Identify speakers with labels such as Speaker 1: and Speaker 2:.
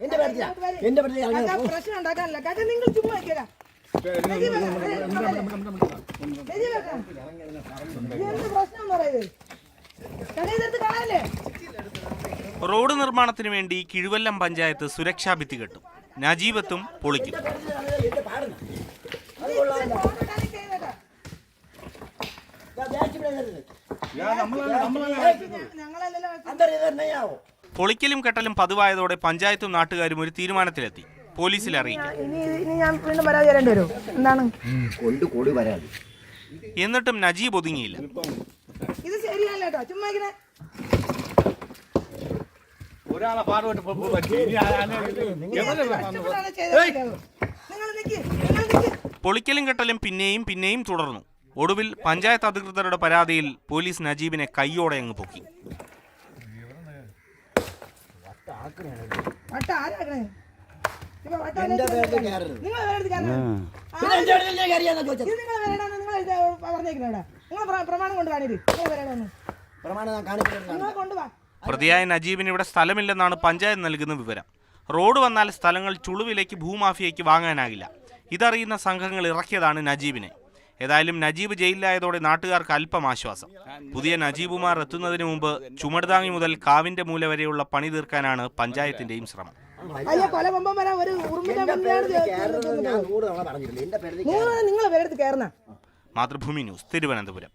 Speaker 1: എന്റെ പേരത്തിലാ എന്റെ
Speaker 2: പ്രശ്നം ഉണ്ടാക്കാനല്ല കാക്ക നിങ്ങൾ ചുമ്മാ
Speaker 3: റോഡ് നിർമ്മാണത്തിന് വേണ്ടി കിഴുവല്ലം പഞ്ചായത്ത് സുരക്ഷാ ഭിത്തി കെട്ടും. നജീബത്തും പൊളിക്കും.
Speaker 1: ഞങ്ങളല്ലോ
Speaker 3: പൊളിക്കലും കെട്ടലും പതിവായതോടെ പഞ്ചായത്തും നാട്ടുകാരും ഒരു തീരുമാനത്തിലെത്തി. പോലീസിൽ അറിയിക്കും. എന്നിട്ടും നജീബ് ഒതുങ്ങിയില്ല.
Speaker 2: ഇത് ശരിയല്ല കേട്ടോ. ചുമ്മാ ഇങ്ങനെ
Speaker 4: ഒരാളെ പാടുപെട്ട്
Speaker 3: പൊളിക്കലും കെട്ടലും പിന്നെയും പിന്നെയും തുടർന്നു. ഒടുവിൽ പഞ്ചായത്ത് അധികൃതരുടെ പരാതിയിൽ പോലീസ് നജീബിനെ കയ്യോടെ അങ്ങ് പൊക്കി.
Speaker 2: വട്ട ആരാക്കണേ?
Speaker 1: എന്റെ? കയറരുത്.
Speaker 2: നിങ്ങൾ വേറെ നിങ്ങൾ നിങ്ങൾ പ്രമാണം കൊണ്ട് കാണിത് നിങ്ങൾ വരണമെന്ന്
Speaker 1: പ്രമാണം ഞാൻ കാണിക്കുന്നത്
Speaker 2: നിങ്ങൾ കൊണ്ടുവാ
Speaker 3: പ്രതിയായ നജീബിന് ഇവിടെ സ്ഥലമില്ലെന്നാണ് പഞ്ചായത്ത് നൽകുന്ന വിവരം. റോഡ് വന്നാൽ സ്ഥലങ്ങൾ ചുളുവിലേക്ക് ഭൂമാഫിയയ്ക്ക് വാങ്ങാനാകില്ല. ഇതറിയുന്ന സംഘങ്ങൾ ഇറക്കിയതാണ് നജീബിനെ. ഏതായാലും നജീബ് ജയിലിലായതോടെ നാട്ടുകാർക്ക് അല്പം ആശ്വാസം. പുതിയ നജീബുമാർ എത്തുന്നതിന് മുമ്പ് ചുമടുതാങ്ങി മുതൽ കാവിന്റെ മൂല വരെയുള്ള പണി തീർക്കാനാണ് പഞ്ചായത്തിന്റെയും ശ്രമം. മാതൃഭൂമി ന്യൂസ് തിരുവനന്തപുരം.